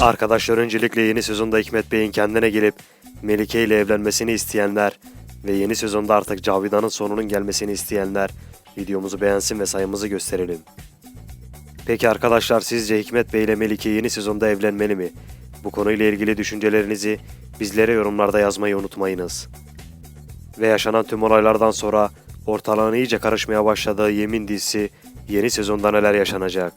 Arkadaşlar öncelikle yeni sezonda Hikmet Bey'in kendine gelip Melike ile evlenmesini isteyenler ve yeni sezonda artık Cavidan'ın sonunun gelmesini isteyenler videomuzu beğensin ve sayımızı gösterelim. Peki arkadaşlar sizce Hikmet Bey ile Melike yeni sezonda evlenmeli mi? Bu konuyla ilgili düşüncelerinizi bizlere yorumlarda yazmayı unutmayınız. Ve yaşanan tüm olaylardan sonra ortalığın iyice karışmaya başladığı Yemin dizisi yeni sezonda neler yaşanacak?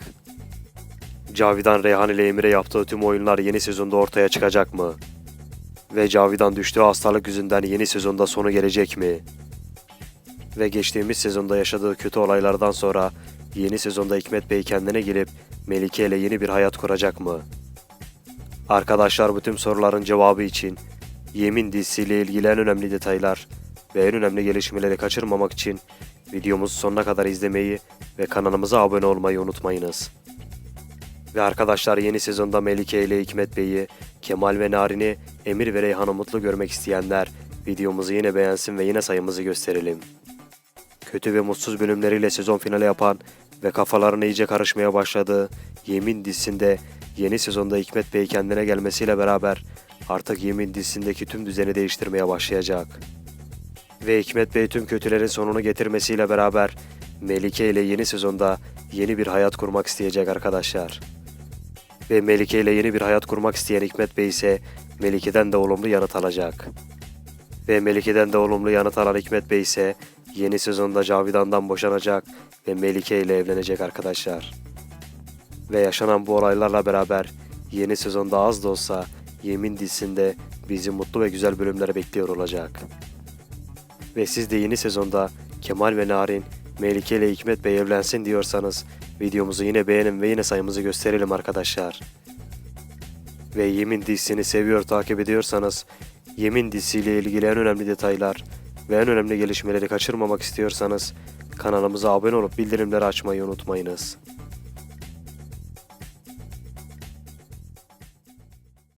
Cavidan Reyhan ile Emir'e yaptığı tüm oyunlar yeni sezonda ortaya çıkacak mı? Ve Cavidan düştüğü hastalık yüzünden yeni sezonda sonu gelecek mi? Ve geçtiğimiz sezonda yaşadığı kötü olaylardan sonra yeni sezonda Hikmet Bey kendine gelip Melike ile yeni bir hayat kuracak mı? Arkadaşlar bu tüm soruların cevabı için Yemin dizisiyle ilgili en önemli detaylar ve en önemli gelişmeleri kaçırmamak için videomuzu sonuna kadar izlemeyi ve kanalımıza abone olmayı unutmayınız. Ve arkadaşlar yeni sezonda Melike ile Hikmet Bey'i, Kemal ve Narin'i, Emir ve Reyhan'ı mutlu görmek isteyenler videomuzu yine beğensin ve yine sayımızı gösterelim. Kötü ve mutsuz bölümleriyle sezon finali yapan ve kafalarına iyice karışmaya başladığı Yemin dizisinde yeni sezonda Hikmet Bey kendine gelmesiyle beraber artık Yemin dizisindeki tüm düzeni değiştirmeye başlayacak. Ve Hikmet Bey tüm kötülerin sonunu getirmesiyle beraber Melike ile yeni sezonda yeni bir hayat kurmak isteyecek arkadaşlar. Ve Melike ile yeni bir hayat kurmak isteyen Hikmet Bey ise Melike'den de olumlu yanıt alacak. Ve Melike'den de olumlu yanıt alan Hikmet Bey ise yeni sezonda Cavidan'dan boşanacak ve Melike ile evlenecek arkadaşlar. Ve yaşanan bu olaylarla beraber yeni sezonda az da olsa Yemin dizisinde bizi mutlu ve güzel bölümler bekliyor olacak. Ve siz de yeni sezonda Kemal ve Narin, Melike ile Hikmet Bey evlensin diyorsanız videomuzu yine beğenin ve yine sayımızı gösterelim arkadaşlar. Ve Yemin dizisini seviyor takip ediyorsanız Yemin dizisiyle ilgili en önemli detaylar ve en önemli gelişmeleri kaçırmamak istiyorsanız kanalımıza abone olup bildirimleri açmayı unutmayınız.